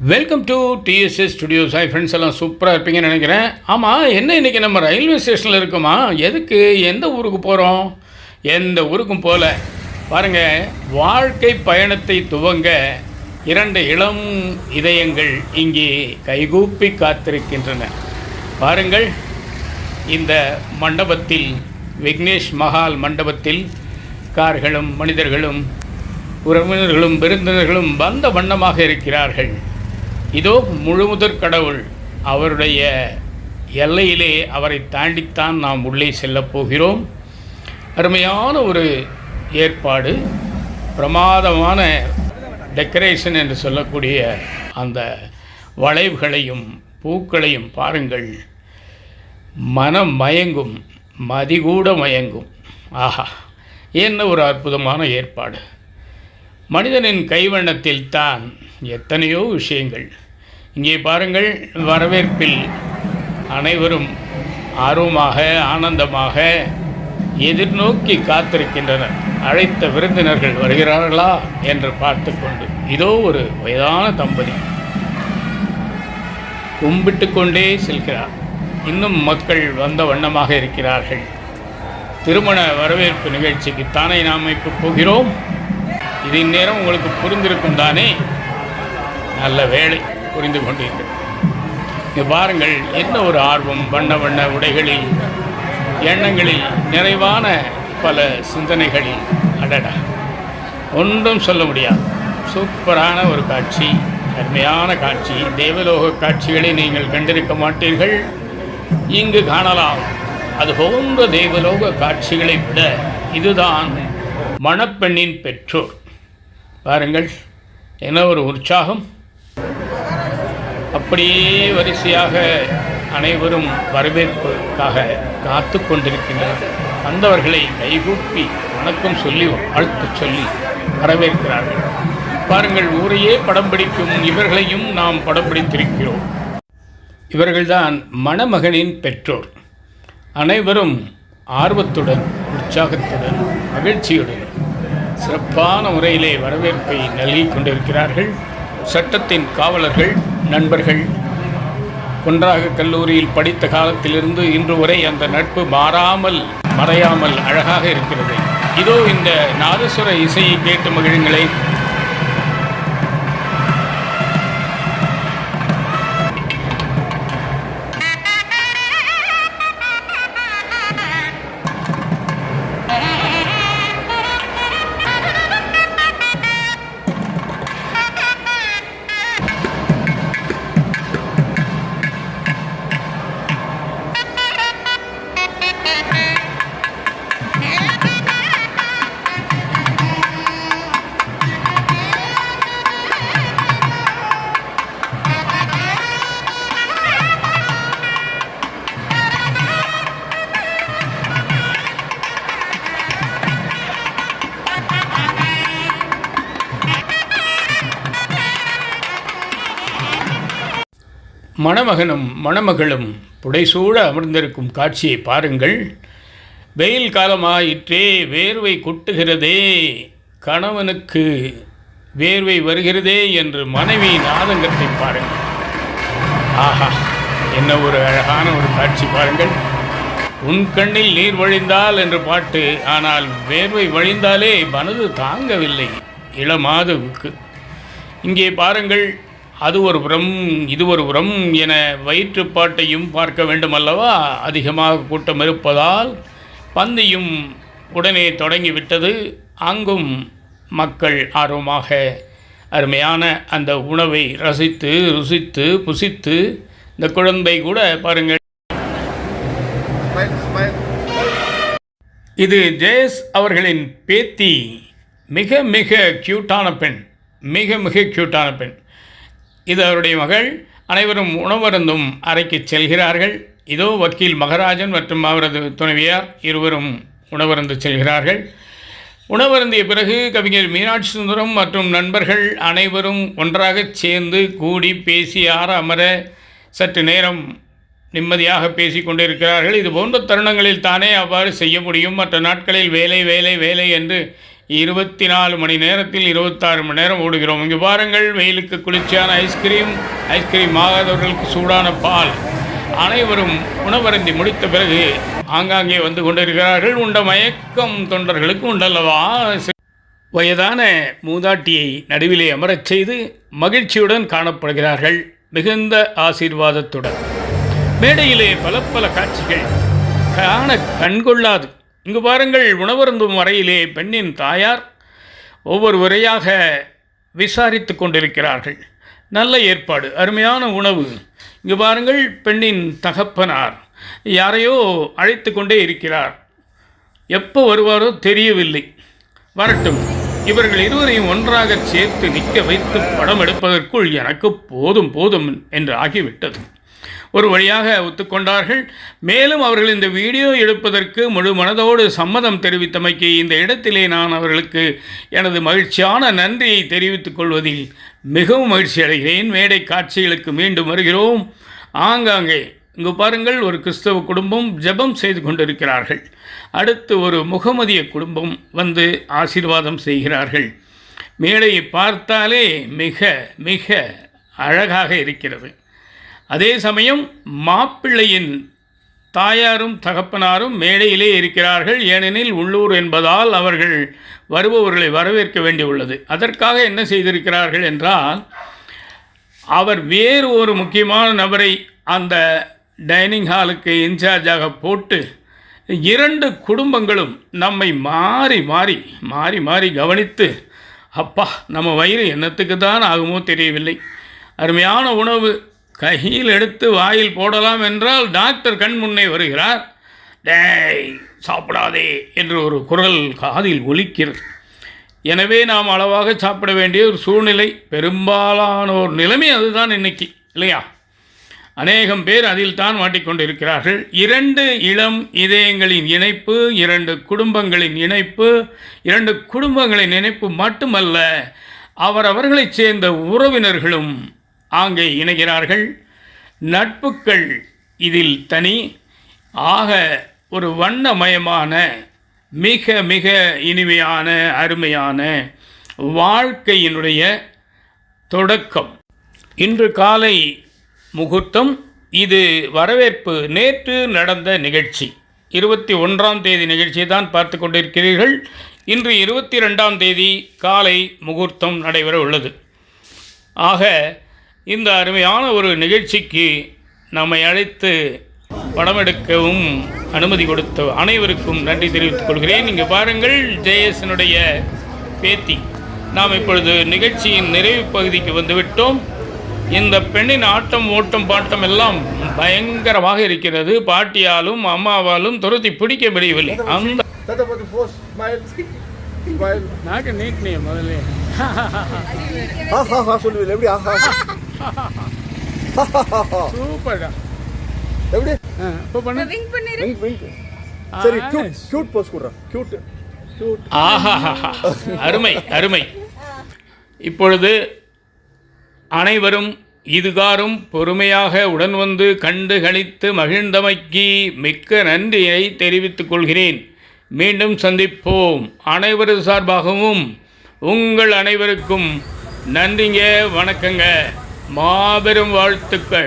Welcome to TSS studios hi friends எல்லாம் சூப்பராக இருப்பீங்கன்னு நினைக்கிறேன். ஆமாம் என்ன இன்றைக்கி நம்ம ரயில்வே ஸ்டேஷனில் இருக்கோமா? எதுக்கு? எந்த ஊருக்கு போகிறோம் எந்த ஊருக்கும் போகல பாருங்கள் வாழ்க்கை பயணத்தை துவங்க இரண்டு இளம் இதயங்கள் இங்கே கைகூப்பி காத்திருக்கின்றன. பாருங்கள் இந்த மண்டபத்தில் விக்னேஷ் மஹால் மண்டபத்தில் கார்களும் மனிதர்களும் உறவினர்களும் விருந்தினர்களும் வந்த வண்ணமாக இருக்கிறார்கள். இதோ முழுமுதற் கடவுள் அவருடைய எல்லையிலே அவரை தாண்டித்தான் நாம் உள்ளே செல்லப் போகிறோம். அருமையான ஒரு ஏற்பாடு பிரமாதமான டெக்கரேஷன் என்று சொல்லக்கூடிய அந்த வளைவுகளையும் பூக்களையும் பாருங்கள். மனம் மயங்கும் மதிகூட மயங்கும். ஆஹா என்ன ஒரு அற்புதமான ஏற்பாடு. மனிதனின் கைவண்ணத்தில் தான் எத்தனையோ விஷயங்கள். இங்கே பாருங்கள் வரவேற்பில் அனைவரும் ஆர்வமாக ஆனந்தமாக எதிர்நோக்கி காத்திருக்கின்றனர். அழைத்த விருந்தினர்கள் வருகிறார்களா என்று பார்த்து கொண்டு இதோ ஒரு வயதான தம்பதி கும்பிட்டு கொண்டே செல்கிறார். இன்னும் மக்கள் வந்த வண்ணமாக இருக்கிறார்கள். திருமண வரவேற்பு நிகழ்ச்சிக்கு தானே நாம் இப்போ போகிறோம்? இது இந்நேரம் உங்களுக்கு புரிந்திருக்கும் தானே? நல்ல வேலை புரிந்து கொண்டீர்கள். இங்கே பாருங்கள் என்ன ஒரு ஆர்வம் வண்ண வண்ண உடைகளில் எண்ணங்களில் நிறைவான பல சிந்தனைகளில். அடடா. ஒன்றும் சொல்ல முடியாது. சூப்பரான ஒரு காட்சி அருமையான காட்சி. தேவலோக காட்சிகளை நீங்கள் கண்டிருக்க மாட்டீர்கள். இங்கு காணலாம். அது போன்ற தேவலோக காட்சிகளை விட இதுதான் மணப்பெண்ணின் பெற்றோர். பாருங்கள் என்ன ஒரு உற்சாகம். அப்படியே வரிசையாக அனைவரும் வரவேற்புக்காக காத்து கொண்டிருக்கின்றனர். வந்தவர்களை கைகூப்பி வணக்கம் சொல்லி அழுத்து சொல்லி வரவேற்கிறார்கள். பாருங்கள் ஊரையே படம் பிடிக்கும் இவர்களையும் நாம் படம் பிடித்திருக்கிறோம். இவர்கள்தான் மணமகனின் பெற்றோர். அனைவரும் ஆர்வத்துடன் உற்சாகத்துடன் மகிழ்ச்சியுடன் சிறப்பான முறையிலே வரவேற்பை நல்கி கொண்டிருக்கிறார்கள். சட்டத்தின் காவலர்கள் நண்பர்கள் ஒன்றாக கல்லூரியில் படித்த காலத்திலிருந்து இன்று வரை அந்த நட்பு மாறாமல் மறையாமல் அழகாக இருக்கிறது. இதோ இந்த நாதஸ்வர இசையை கேட்டு மகிழுங்களேன். மணமகனும் மணமகளும் புடைசூழ அமர்ந்திருக்கும் காட்சியை பாருங்கள். வெயில் காலமாயிற்றே வேர்வை கொட்டுகிறதே கணவனுக்கு வேர்வை வருகிறதே என்று மனைவியின் ஆதங்கத்தை பாருங்கள். ஆஹா என்ன ஒரு அழகான ஒரு காட்சி பாருங்கள். உன் கண்ணில் நீர் வழிந்தால் என்று பாட்டு ஆனால் வேர்வை வழிந்தாலே மனது தாங்கவில்லை இளமாதவுக்கு. இங்கே பாருங்கள் அது ஒரு புறம் இது ஒரு புறம் என வயிற்றுப்பாட்டையும் பார்க்க வேண்டும் அல்லவா அதிகமாக கூட்டம் இருப்பதால் பந்தியும் உடனே தொடங்கிவிட்டது. அங்கும் மக்கள் ஆர்வமாக அருமையான அந்த உணவை ரசித்து ருசித்து புசித்து இந்த குழந்தை கூட பாருங்கள். இது ஜெயஸ் அவர்களின் பேத்தி. மிக மிக க்யூட்டான பெண். மிக மிக க்யூட்டான பெண். இது அவருடைய மகள். அனைவரும் உணவருந்தும் அறைக்கு செல்கிறார்கள். இதோ வக்கீல் மகராஜன் மற்றும் அவரது துணைவியார் இருவரும் உணவருந்து செல்கிறார்கள். உணவருந்திய பிறகு கவிஞர் மீனாட்சி சுந்தரம் மற்றும் நண்பர்கள் அனைவரும் ஒன்றாகச் சேர்ந்து கூடி பேசி ஆற அமர சற்று நேரம் நிம்மதியாக பேசி கொண்டிருக்கிறார்கள். இது போன்ற தருணங்களில் தானே அவ்வாறு செய்ய முடியும். மற்ற நாட்களில் வேலை வேலை வேலை என்று இருபத்தி நாலு மணி நேரத்தில் இருபத்தாறு மணி நேரம் ஓடுகிறோம். இங்கே பாருங்கள் வெயிலுக்கு குளிர்ச்சியான ஐஸ்கிரீம் ஐஸ்கிரீம் ஆகாதவர்களுக்கு சூடான பால். அனைவரும் உணவருந்தி முடித்த பிறகு ஆங்காங்கே வந்து கொண்டிருக்கிறார்கள். உண்ட மயக்கம் தொண்டர்களுக்கு உண்டல்லவா? வயதான மூதாட்டியை நடுவிலே அமரச் செய்து மகிழ்ச்சியுடன் காணப்படுகிறார்கள். மிகுந்த ஆசீர்வாதத்துடன். மேடையிலே பல பல காட்சிகள். காண கண்கொள்ளாது. இங்கு பாருங்கள் உணவருந்தும் வரையிலே பெண்ணின் தாயார் ஒவ்வொரு உரையாக விசாரித்து கொண்டிருக்கிறார்கள். நல்ல ஏற்பாடு அருமையான உணவு. இங்கு பாருங்கள் பெண்ணின் தகப்பனார். யாரையோ அழைத்து கொண்டே இருக்கிறார். எப்போ வருவாரோ தெரியவில்லை. வரட்டும் இவர்கள் இருவரையும் ஒன்றாக சேர்த்து நிற்க வைத்து படம் எடுப்பதற்குள் எனக்கு போதும் போதும் என்று ஆகிவிட்டது. ஒரு வழியாக ஒத்துக்கொண்டார்கள். மேலும் அவர்கள் இந்த வீடியோ எடுப்பதற்கு முழு மனதோடு சம்மதம் தெரிவித்தமைக்கு இந்த இடத்திலே நான் அவர்களுக்கு எனது மகிழ்ச்சியான நன்றியை தெரிவித்துக் கொள்வதில் மிகவும் மகிழ்ச்சி அடைகிறேன். மேடை காட்சிகளுக்கு மீண்டும் வருகிறோம். ஆங்காங்கே இங்கு பாருங்கள் ஒரு கிறிஸ்தவ குடும்பம் ஜெபம் செய்து கொண்டிருக்கிறார்கள். அடுத்து ஒரு முகமதிய குடும்பம் வந்து ஆசீர்வாதம் செய்கிறார்கள். மேடையை பார்த்தாலே மிக மிக அழகாக இருக்கிறது. அதே சமயம் மாப்பிள்ளையின் தாயாரும் தகப்பனாரும் மேடையிலே இருக்கிறார்கள். ஏனெனில் உள்ளூர் என்பதால் அவர்கள் வருபவர்களை வரவேற்க வேண்டியுள்ளது. அதற்காக என்ன செய்திருக்கிறார்கள் என்றால் அவர் வேறு ஒரு முக்கியமான நபரை அந்த டைனிங் ஹாலுக்கு இன்சார்ஜாக போட்டு இரண்டு குடும்பங்களும் நம்மை மாறி மாறி மாறி மாறி கவனித்து அப்பா நம்ம வயிறு என்னத்துக்கு தான் ஆகுமோ தெரியவில்லை. அருமையான உணவு கையில் எடுத்து வாயில் போடலாம் என்றால் டாக்டர் கண் முன்னே வருகிறார். டேய் சாப்பிடாதே என்று ஒரு குரல் காதில் ஒலிக்கிறது. எனவே நாம் அளவாக சாப்பிட வேண்டிய ஒரு சூழ்நிலை பெரும்பாலானோர் நிலைமை அதுதான் இன்னைக்கு இல்லையா? அநேகம் பேர் அதில் தான் மாட்டிக்கொண்டிருக்கிறார்கள். இரண்டு இளம் இதயங்களின் இணைப்பு இரண்டு குடும்பங்களின் இணைப்பு இரண்டு குடும்பங்களின் இணைப்பு மட்டுமல்ல அவரவர்களைச் சேர்ந்த உறவினர்களும் ஆங்கே இணைகிறார்கள். நட்புக்கள் இதில் தனி. ஆக ஒரு வண்ணமயமான மிக மிக இனிமையான அருமையான வாழ்க்கையினுடைய தொடக்கம். இன்று காலை முகூர்த்தம். இது வரவேற்பு. நேற்று நடந்த நிகழ்ச்சி. இருபத்தி ஒன்றாம் தேதி நிகழ்ச்சியை தான் பார்த்து கொண்டிருக்கிறீர்கள். இன்று இருபத்தி ரெண்டாம் தேதி காலை முகூர்த்தம் நடைபெற உள்ளது. ஆக இந்த அருமையான ஒரு நிகழ்ச்சிக்கு நம்மை அழைத்து படம் எடுக்கவும் அனுமதி கொடுத்த அனைவருக்கும் நன்றி தெரிவித்துக் கொள்கிறேன் இங்கே பாருங்கள் ஜெயசனுடைய பேத்தி நாம் இப்பொழுது நிகழ்ச்சியின் நிறைவு பகுதிக்கு வந்துவிட்டோம் இந்த பெண்ணின் ஆட்டம் ஓட்டம் பாட்டம் எல்லாம் பயங்கரமாக இருக்கிறது பாட்டியாலும் அம்மாவாலும் துரத்தி பிடிக்க முடியவில்லை அந்த. நாக்கு நீட்னே முதல்ல சூப்பர்டா எப்படி? இப்போ பண்ணு. விங் பண்ணிரு. விங்க் விங்க் சரி கியூட் கியூட் போஸ் கொடுறேன் கியூட் கியூட் ஆஹாஹாஹா. அருமை அருமை. இப்பொழுது அனைவரும் இதுகாரும் பொறுமையாக உடன் வந்து கண்டு களித்து மகிழ்ந்தமைக்கு மிக்க நன்றியை தெரிவித்துக் கொள்கிறேன். மீண்டும் சந்திப்போம் அனைவரது சார்பாகவும். உங்கள் அனைவருக்கும் நன்றிங்க வணக்கங்க. மாபெரும் வாழ்த்துக்கள்.